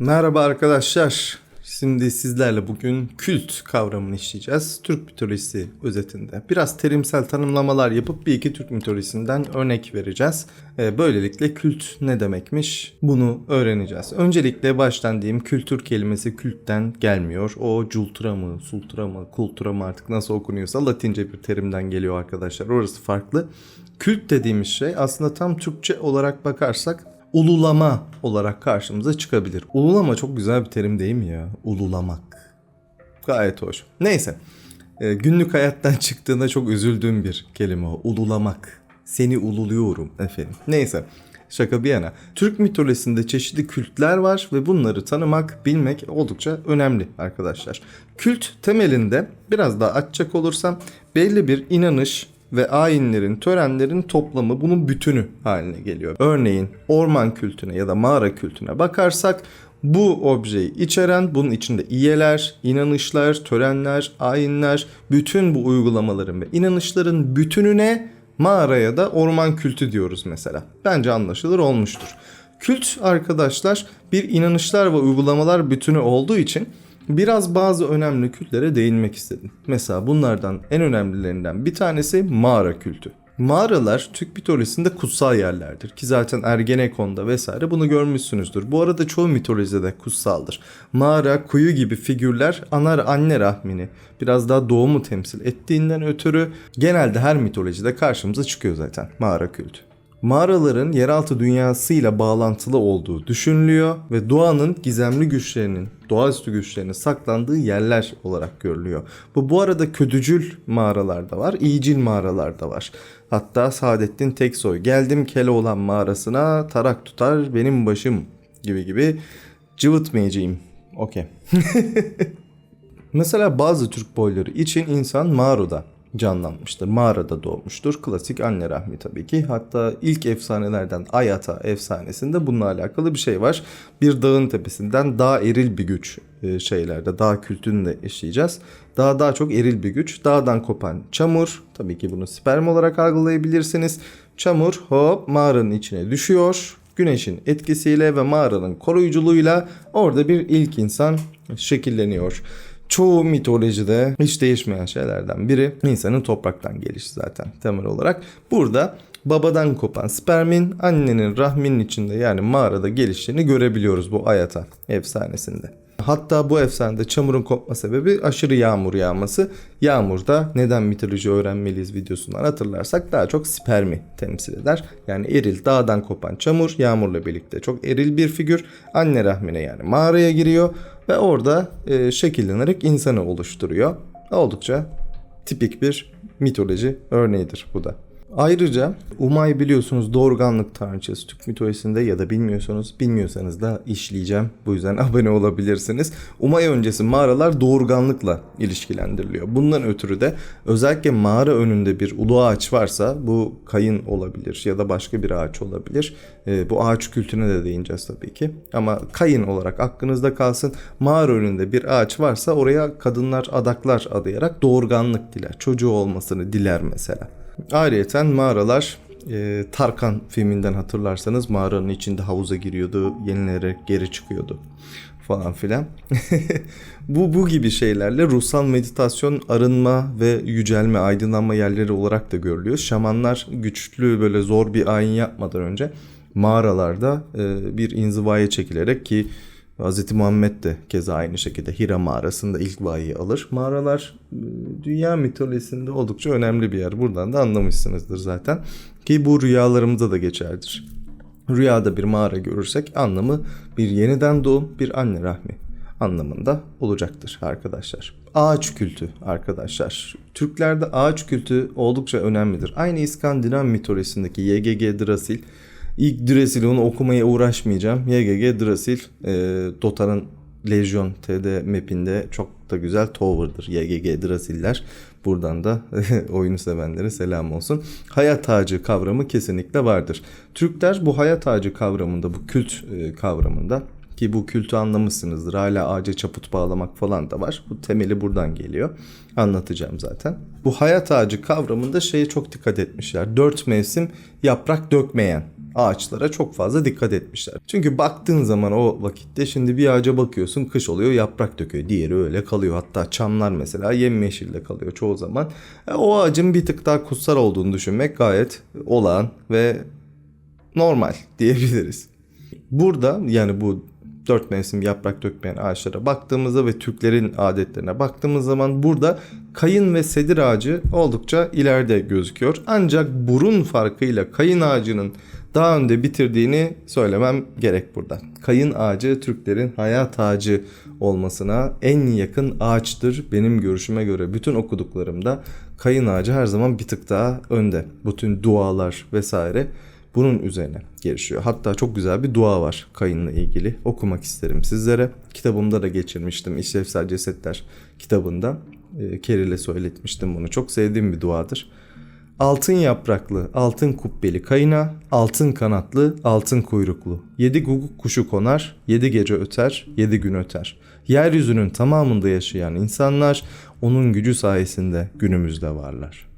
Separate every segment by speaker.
Speaker 1: Merhaba arkadaşlar. Şimdi sizlerle bugün kült kavramını işleyeceğiz. Türk mitolojisi özetinde. Biraz terimsel tanımlamalar yapıp bir iki Türk mitolojisinden örnek vereceğiz. Ee, Böylelikle kült ne demekmiş bunu öğreneceğiz. Öncelikle baştan diyeyim kültür kelimesi kültten gelmiyor. O cultura mı, sultura mı, kultura mı artık nasıl okunuyorsa latince bir terimden geliyor arkadaşlar. Orası farklı. Kült dediğimiz şey aslında tam Türkçe olarak bakarsak ululama olarak karşımıza çıkabilir. Ululama çok güzel bir terim değil mi ya? Ululamak. Gayet hoş. Neyse. Ee, günlük hayattan çıktığında çok üzüldüğüm bir kelime o. Ululamak. Seni ululuyorum efendim. Neyse. Şaka bir yana. Türk mitolojisinde çeşitli kültler var ve bunları tanımak, bilmek oldukça önemli arkadaşlar. Kült temelinde biraz daha açacak olursam belli bir inanış, ve ayinlerin, törenlerin toplamı bunun bütünü haline geliyor. Örneğin orman kültüne ya da mağara kültüne bakarsak bu objeyi içeren bunun içinde iyeler, inanışlar, törenler, ayinler, bütün bu uygulamaların ve inanışların bütününe mağara ya da orman kültü diyoruz mesela. Bence anlaşılır olmuştur. Kült arkadaşlar bir inanışlar ve uygulamalar bütünü olduğu için biraz bazı önemli kültlere değinmek istedim. Mesela bunlardan en önemlilerinden bir tanesi mağara kültü. Mağaralar Türk mitolojisinde kutsal yerlerdir ki zaten Ergenekon'da vesaire bunu görmüşsünüzdür. Bu arada çoğu mitolojide kutsaldır. Mağara, kuyu gibi figürler anar anne rahmini biraz daha doğumu temsil ettiğinden ötürü genelde her mitolojide karşımıza çıkıyor zaten mağara kültü mağaraların yeraltı dünyasıyla bağlantılı olduğu düşünülüyor ve doğanın gizemli güçlerinin, doğaüstü güçlerinin saklandığı yerler olarak görülüyor. Bu bu arada kötücül mağaralarda var, iyicil mağaralarda var. Hatta Saadettin Teksoy geldim Keloğlan mağarasına tarak tutar benim başım gibi gibi cıvıtmayacağım. Okey. Mesela bazı Türk boyları için insan mağarada canlanmıştır. Mağarada doğmuştur. Klasik anne rahmi tabii ki. Hatta ilk efsanelerden Ayata efsanesinde bununla alakalı bir şey var. Bir dağın tepesinden daha eril bir güç e, şeylerde dağ kültünü de işleyeceğiz. Daha daha çok eril bir güç. Dağdan kopan çamur. Tabii ki bunu sperm olarak algılayabilirsiniz. Çamur hop mağaranın içine düşüyor. Güneşin etkisiyle ve mağaranın koruyuculuğuyla orada bir ilk insan şekilleniyor çoğu mitolojide hiç değişmeyen şeylerden biri insanın topraktan gelişi zaten temel olarak. Burada babadan kopan spermin annenin rahminin içinde yani mağarada geliştiğini görebiliyoruz bu Ayata efsanesinde. Hatta bu efsanede çamurun kopma sebebi aşırı yağmur yağması. Yağmurda neden mitoloji öğrenmeliyiz videosundan hatırlarsak daha çok spermi temsil eder. Yani eril dağdan kopan çamur yağmurla birlikte çok eril bir figür. Anne rahmine yani mağaraya giriyor ve orada e, şekillenerek insanı oluşturuyor. Oldukça tipik bir mitoloji örneğidir bu da. Ayrıca Umay biliyorsunuz doğurganlık tanrıçası Türk mitolojisinde ya da bilmiyorsanız bilmiyorsanız da işleyeceğim. Bu yüzden abone olabilirsiniz. Umay öncesi mağaralar doğurganlıkla ilişkilendiriliyor. Bundan ötürü de özellikle mağara önünde bir ulu ağaç varsa bu kayın olabilir ya da başka bir ağaç olabilir. E, bu ağaç kültüne de değineceğiz tabii ki. Ama kayın olarak aklınızda kalsın. Mağara önünde bir ağaç varsa oraya kadınlar adaklar adayarak doğurganlık diler. Çocuğu olmasını diler mesela. Ayrıyeten mağaralar e, Tarkan filminden hatırlarsanız mağaranın içinde havuza giriyordu, yenilerek geri çıkıyordu falan filan. bu bu gibi şeylerle ruhsal meditasyon, arınma ve yücelme, aydınlanma yerleri olarak da görülüyor. Şamanlar güçlü böyle zor bir ayin yapmadan önce mağaralarda e, bir inzivaya çekilerek ki Hz. Muhammed de keza aynı şekilde Hira mağarasında ilk vahiyi alır. Mağaralar e, dünya mitolojisinde oldukça önemli bir yer. Buradan da anlamışsınızdır zaten. Ki bu rüyalarımızda da geçerdir. Rüyada bir mağara görürsek anlamı bir yeniden doğum, bir anne rahmi anlamında olacaktır arkadaşlar. Ağaç kültü arkadaşlar. Türklerde ağaç kültü oldukça önemlidir. Aynı İskandinav mitolojisindeki YGG Drasil İlk Drasil onu okumaya uğraşmayacağım. YGG Drasil e, Dota'nın Legion TD mapinde çok da güzel tower'dır. YGG Drasiller. Buradan da oyunu sevenlere selam olsun. Hayat ağacı kavramı kesinlikle vardır. Türkler bu hayat ağacı kavramında, bu kült e, kavramında ki bu kültü anlamışsınızdır. Hala ağaca çaput bağlamak falan da var. Bu temeli buradan geliyor. Anlatacağım zaten. Bu hayat ağacı kavramında şeye çok dikkat etmişler. Dört mevsim yaprak dökmeyen ağaçlara çok fazla dikkat etmişler. Çünkü baktığın zaman o vakitte şimdi bir ağaca bakıyorsun kış oluyor yaprak döküyor. Diğeri öyle kalıyor. Hatta çamlar mesela yemyeşilde kalıyor çoğu zaman. E, o ağacın bir tık daha kutsal olduğunu düşünmek gayet olağan ve normal diyebiliriz. Burada yani bu dört mevsim yaprak dökmeyen ağaçlara baktığımızda ve Türklerin adetlerine baktığımız zaman burada kayın ve sedir ağacı oldukça ileride gözüküyor. Ancak burun farkıyla kayın ağacının daha önde bitirdiğini söylemem gerek burada. Kayın ağacı Türklerin hayat ağacı olmasına en yakın ağaçtır benim görüşüme göre. Bütün okuduklarımda kayın ağacı her zaman bir tık daha önde. Bütün dualar vesaire bunun üzerine gelişiyor. Hatta çok güzel bir dua var kayınla ilgili. Okumak isterim sizlere. Kitabımda da geçirmiştim. İşlevsel Cesetler kitabında. E, Keril'e söyletmiştim bunu. Çok sevdiğim bir duadır. Altın yapraklı, altın kubbeli kayına, altın kanatlı, altın kuyruklu. Yedi guguk kuşu konar, yedi gece öter, yedi gün öter. Yeryüzünün tamamında yaşayan insanlar onun gücü sayesinde günümüzde varlar.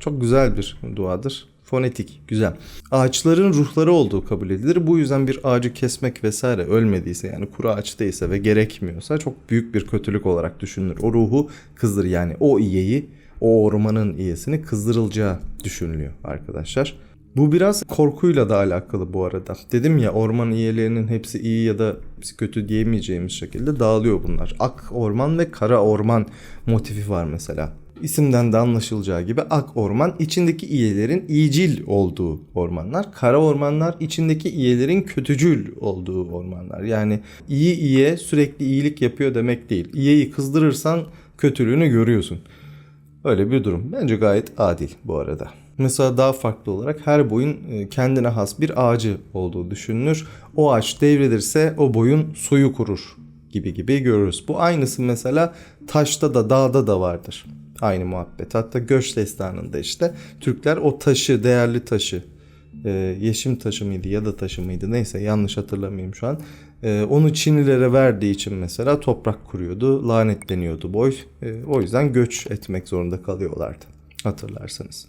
Speaker 1: Çok güzel bir duadır. Fonetik, güzel. Ağaçların ruhları olduğu kabul edilir. Bu yüzden bir ağacı kesmek vesaire ölmediyse yani kuru ağaç değilse ve gerekmiyorsa çok büyük bir kötülük olarak düşünülür. O ruhu kızdır yani o iyeyi, o ormanın iyesini kızdırılacağı düşünülüyor arkadaşlar. Bu biraz korkuyla da alakalı bu arada. Dedim ya orman iyelerinin hepsi iyi ya da hepsi kötü diyemeyeceğimiz şekilde dağılıyor bunlar. Ak orman ve kara orman motifi var mesela. İsimden de anlaşılacağı gibi ak orman içindeki iyelerin iyicil olduğu ormanlar. Kara ormanlar içindeki iyelerin kötücül olduğu ormanlar. Yani iyi iyiye sürekli iyilik yapıyor demek değil. İyiyi kızdırırsan kötülüğünü görüyorsun. Öyle bir durum. Bence gayet adil bu arada. Mesela daha farklı olarak her boyun e, kendine has bir ağacı olduğu düşünülür. O ağaç devrilirse o boyun suyu kurur gibi gibi görürüz. Bu aynısı mesela taşta da dağda da vardır. Aynı muhabbet. Hatta Göç Destanı'nda işte Türkler o taşı, değerli taşı, e, yeşim taşı mıydı ya da taşı mıydı neyse yanlış hatırlamayayım şu an. E, onu Çinlilere verdiği için mesela toprak kuruyordu, lanetleniyordu boy. E, o yüzden göç etmek zorunda kalıyorlardı hatırlarsanız.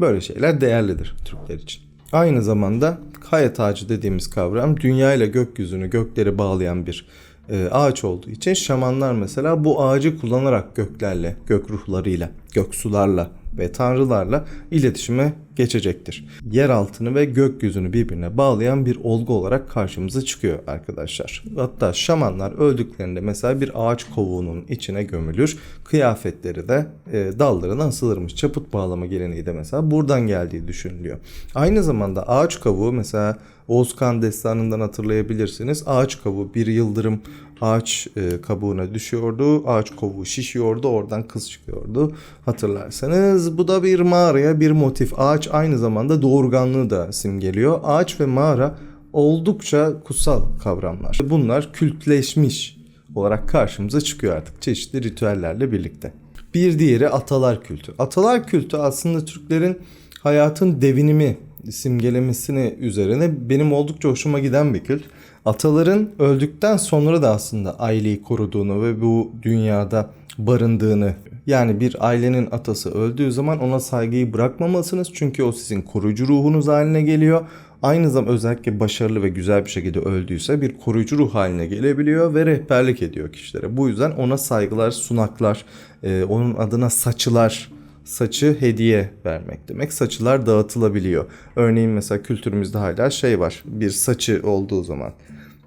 Speaker 1: Böyle şeyler değerlidir Türkler için. Aynı zamanda kaya ağacı dediğimiz kavram dünya ile gökyüzünü, gökleri bağlayan bir e, ağaç olduğu için şamanlar mesela bu ağacı kullanarak göklerle, gök ruhlarıyla, gök sularla ve tanrılarla iletişime geçecektir. Yer altını ve gökyüzünü birbirine bağlayan bir olgu olarak karşımıza çıkıyor arkadaşlar. Hatta şamanlar öldüklerinde mesela bir ağaç kovuğunun içine gömülür. Kıyafetleri de e, dallarına asılırmış. Çaput bağlama geleneği de mesela buradan geldiği düşünülüyor. Aynı zamanda ağaç kavuğu mesela Oğuzkan destanından hatırlayabilirsiniz. Ağaç kavuğu bir yıldırım ağaç e, kabuğuna düşüyordu. Ağaç kavuğu şişiyordu. Oradan kız çıkıyordu. Hatırlarsanız bu da bir mağaraya bir motif. Ağaç aynı zamanda doğurganlığı da simgeliyor. Ağaç ve mağara oldukça kutsal kavramlar. Bunlar kültleşmiş olarak karşımıza çıkıyor artık çeşitli ritüellerle birlikte. Bir diğeri atalar kültü. Atalar kültü aslında Türklerin hayatın devinimi simgelemesini üzerine benim oldukça hoşuma giden bir kült. Ataların öldükten sonra da aslında aileyi koruduğunu ve bu dünyada barındığını yani bir ailenin atası öldüğü zaman ona saygıyı bırakmamalısınız çünkü o sizin koruyucu ruhunuz haline geliyor. Aynı zamanda özellikle başarılı ve güzel bir şekilde öldüyse bir koruyucu ruh haline gelebiliyor ve rehberlik ediyor kişilere. Bu yüzden ona saygılar, sunaklar, e, onun adına saçılar saçı hediye vermek demek. Saçılar dağıtılabiliyor. Örneğin mesela kültürümüzde hala şey var. Bir saçı olduğu zaman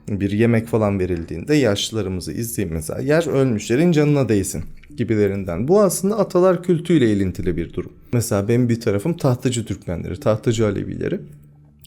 Speaker 1: bir yemek falan verildiğinde yaşlılarımızı izleyin mesela yer ölmüşlerin canına değsin gibilerinden. Bu aslında atalar kültüyle ilintili bir durum. Mesela benim bir tarafım tahtacı Türkmenleri, tahtacı Alevileri.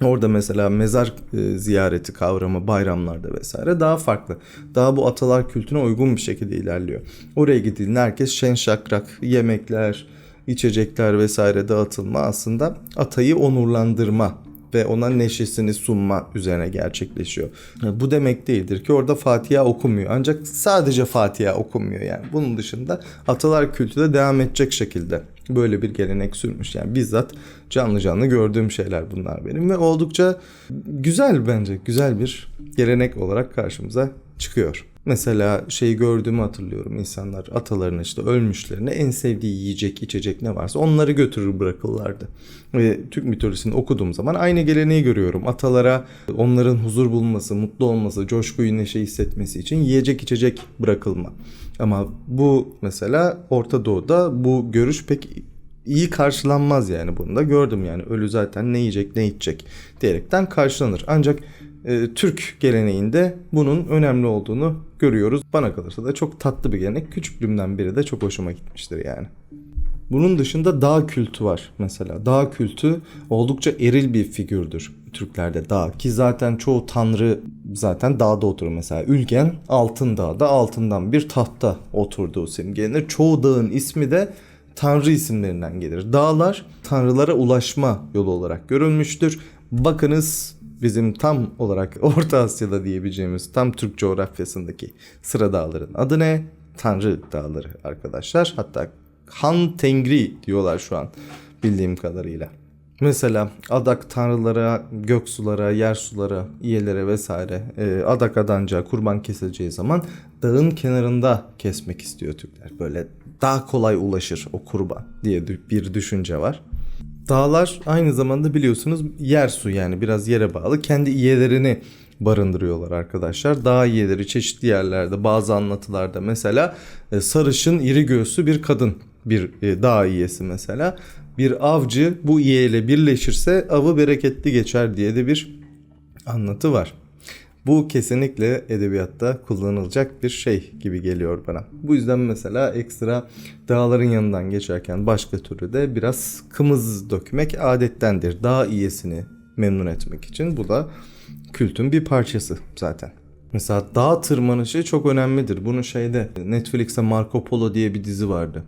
Speaker 1: Orada mesela mezar e, ziyareti kavramı bayramlarda vesaire daha farklı. Daha bu atalar kültüne uygun bir şekilde ilerliyor. Oraya gidildiğinde herkes şen şakrak, yemekler, içecekler vesaire dağıtılma aslında atayı onurlandırma ve ona neşesini sunma üzerine gerçekleşiyor. Bu demek değildir ki orada Fatiha okunmuyor. Ancak sadece Fatiha okunmuyor yani. Bunun dışında atalar kültü de devam edecek şekilde böyle bir gelenek sürmüş. Yani bizzat canlı canlı gördüğüm şeyler bunlar benim ve oldukça güzel bence. Güzel bir gelenek olarak karşımıza çıkıyor. Mesela şeyi gördüğümü hatırlıyorum insanlar ataların işte ölmüşlerine en sevdiği yiyecek içecek ne varsa onları götürür bırakırlardı. Ve Türk mitolojisini okuduğum zaman aynı geleneği görüyorum. Atalara onların huzur bulması, mutlu olması, coşkuyu neşe hissetmesi için yiyecek içecek bırakılma. Ama bu mesela Orta Doğu'da bu görüş pek iyi karşılanmaz yani bunu da gördüm yani ölü zaten ne yiyecek ne içecek diyerekten karşılanır. Ancak e, Türk geleneğinde bunun önemli olduğunu görüyoruz. Bana kalırsa da çok tatlı bir gelenek. Küçüklüğümden beri de çok hoşuma gitmiştir yani. Bunun dışında dağ kültü var mesela. Dağ kültü oldukça eril bir figürdür Türklerde dağ ki zaten çoğu tanrı zaten dağda oturur mesela. Ülgen Altın Dağ'da altından bir tahta oturduğu simgelenir. Çoğu dağın ismi de tanrı isimlerinden gelir. Dağlar tanrılara ulaşma yolu olarak görülmüştür. Bakınız bizim tam olarak Orta Asya'da diyebileceğimiz tam Türk coğrafyasındaki sıra dağların adı ne? Tanrı dağları arkadaşlar. Hatta Han Tengri diyorlar şu an bildiğim kadarıyla. Mesela adak tanrılara, göksulara, yer sulara, iyelere vesaire e, adak adanca kurban kesileceği zaman dağın kenarında kesmek istiyor Türkler. Böyle daha kolay ulaşır o kurban diye bir düşünce var. Dağlar aynı zamanda biliyorsunuz yer su yani biraz yere bağlı. Kendi iyelerini barındırıyorlar arkadaşlar. Dağ iyeleri çeşitli yerlerde bazı anlatılarda mesela e, sarışın iri göğsü bir kadın bir e, dağ iyesi mesela. Bir avcı bu iyeyle birleşirse avı bereketli geçer diye de bir anlatı var. Bu kesinlikle edebiyatta kullanılacak bir şey gibi geliyor bana. Bu yüzden mesela ekstra dağların yanından geçerken başka türlü de biraz kımız dökmek adettendir. Dağ iyesini memnun etmek için bu da kültün bir parçası zaten. Mesela dağ tırmanışı çok önemlidir. Bunu şeyde Netflix'te Marco Polo diye bir dizi vardı.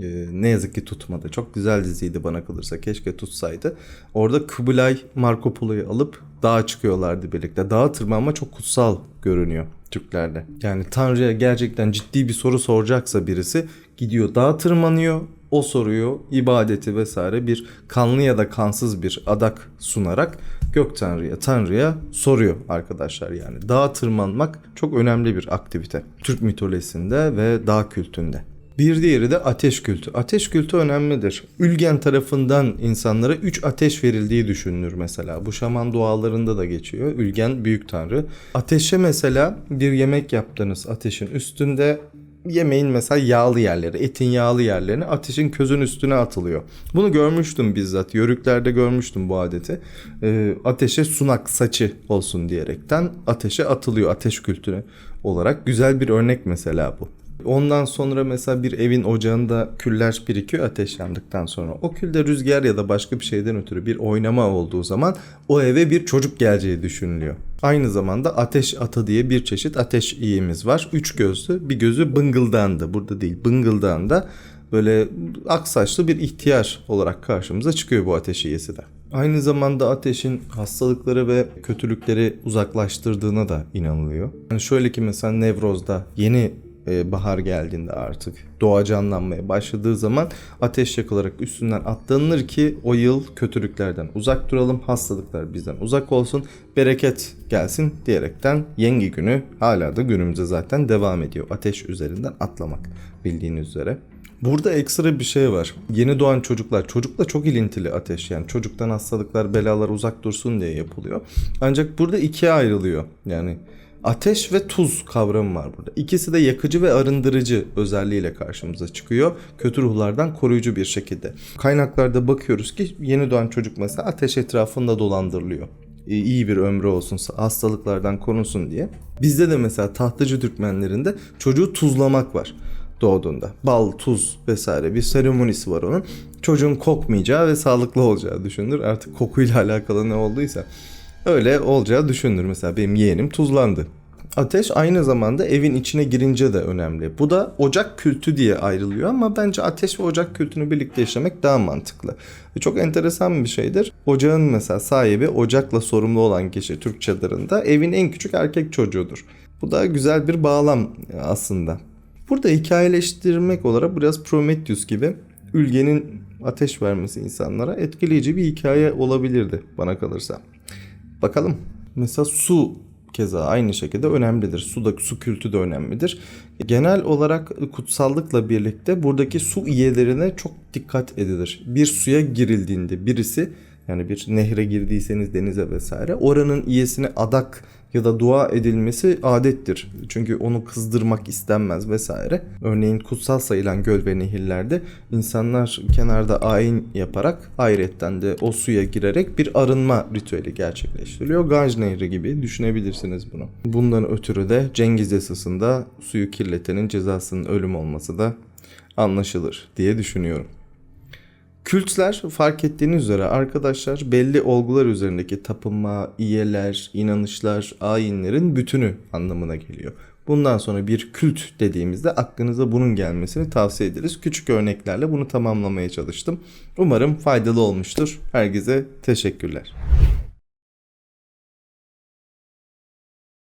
Speaker 1: Ee, ne yazık ki tutmadı. Çok güzel diziydi bana kalırsa. Keşke tutsaydı. Orada Kubilay Marco Polo'yu alıp dağa çıkıyorlardı birlikte. Dağa tırmanma çok kutsal görünüyor Türklerde. Yani Tanrı'ya gerçekten ciddi bir soru soracaksa birisi gidiyor dağa tırmanıyor. O soruyu ibadeti vesaire bir kanlı ya da kansız bir adak sunarak gök tanrıya tanrıya soruyor arkadaşlar yani. Dağa tırmanmak çok önemli bir aktivite. Türk mitolojisinde ve dağ kültünde. Bir diğeri de ateş kültü. Ateş kültü önemlidir. Ülgen tarafından insanlara 3 ateş verildiği düşünülür mesela. Bu şaman dualarında da geçiyor. Ülgen büyük tanrı. Ateşe mesela bir yemek yaptınız ateşin üstünde yemeğin mesela yağlı yerleri, etin yağlı yerlerini ateşin közün üstüne atılıyor. Bunu görmüştüm bizzat. Yörüklerde görmüştüm bu adeti. E, ateşe sunak saçı olsun diyerekten ateşe atılıyor ateş kültürü olarak. Güzel bir örnek mesela bu. Ondan sonra mesela bir evin ocağında küller birikiyor ateş yandıktan sonra. O külde rüzgar ya da başka bir şeyden ötürü bir oynama olduğu zaman o eve bir çocuk geleceği düşünülüyor. Aynı zamanda ateş atı diye bir çeşit ateş iyimiz var. Üç gözlü bir gözü bıngıldandı. Burada değil bıngıldağında böyle aksaçlı bir ihtiyar olarak karşımıza çıkıyor bu ateş iyisi de. Aynı zamanda ateşin hastalıkları ve kötülükleri uzaklaştırdığına da inanılıyor. Yani şöyle ki mesela Nevroz'da yeni e, bahar geldiğinde artık doğa canlanmaya başladığı zaman ateş yakılarak üstünden atlanır ki o yıl kötülüklerden uzak duralım, hastalıklar bizden uzak olsun, bereket gelsin diyerekten yengi günü hala da günümüzde zaten devam ediyor. Ateş üzerinden atlamak bildiğiniz üzere. Burada ekstra bir şey var. Yeni doğan çocuklar, çocukla çok ilintili ateş yani çocuktan hastalıklar, belalar uzak dursun diye yapılıyor. Ancak burada ikiye ayrılıyor. Yani ateş ve tuz kavramı var burada. İkisi de yakıcı ve arındırıcı özelliğiyle karşımıza çıkıyor. Kötü ruhlardan koruyucu bir şekilde. Kaynaklarda bakıyoruz ki yeni doğan çocuk mesela ateş etrafında dolandırılıyor iyi bir ömrü olsun, hastalıklardan korunsun diye. Bizde de mesela tahtacı Türkmenlerinde çocuğu tuzlamak var doğduğunda. Bal, tuz vesaire bir seremonisi var onun. Çocuğun kokmayacağı ve sağlıklı olacağı düşünülür. Artık kokuyla alakalı ne olduysa öyle olacağı düşünülür. Mesela benim yeğenim tuzlandı. Ateş aynı zamanda evin içine girince de önemli. Bu da ocak kültü diye ayrılıyor ama bence ateş ve ocak kültünü birlikte yaşamak daha mantıklı. Ve çok enteresan bir şeydir. Ocağın mesela sahibi ocakla sorumlu olan kişi Türk çadırında evin en küçük erkek çocuğudur. Bu da güzel bir bağlam aslında. Burada hikayeleştirmek olarak biraz Prometheus gibi Ülge'nin ateş vermesi insanlara etkileyici bir hikaye olabilirdi bana kalırsa. Bakalım. Mesela su keza aynı şekilde önemlidir. Su da su kültü de önemlidir. Genel olarak kutsallıkla birlikte buradaki su iyelerine çok dikkat edilir. Bir suya girildiğinde birisi yani bir nehre girdiyseniz denize vesaire oranın iyesine adak ya da dua edilmesi adettir. Çünkü onu kızdırmak istenmez vesaire. Örneğin kutsal sayılan göl ve nehirlerde insanlar kenarda ayin yaparak hayretten de o suya girerek bir arınma ritüeli gerçekleştiriliyor. Ganj Nehri gibi düşünebilirsiniz bunu. Bundan ötürü de Cengiz Yasası'nda suyu kirletenin cezasının ölüm olması da anlaşılır diye düşünüyorum. Kültler fark ettiğiniz üzere arkadaşlar belli olgular üzerindeki tapınma, iyeler, inanışlar, ayinlerin bütünü anlamına geliyor. Bundan sonra bir kült dediğimizde aklınıza bunun gelmesini tavsiye ederiz. Küçük örneklerle bunu tamamlamaya çalıştım. Umarım faydalı olmuştur. Herkese teşekkürler.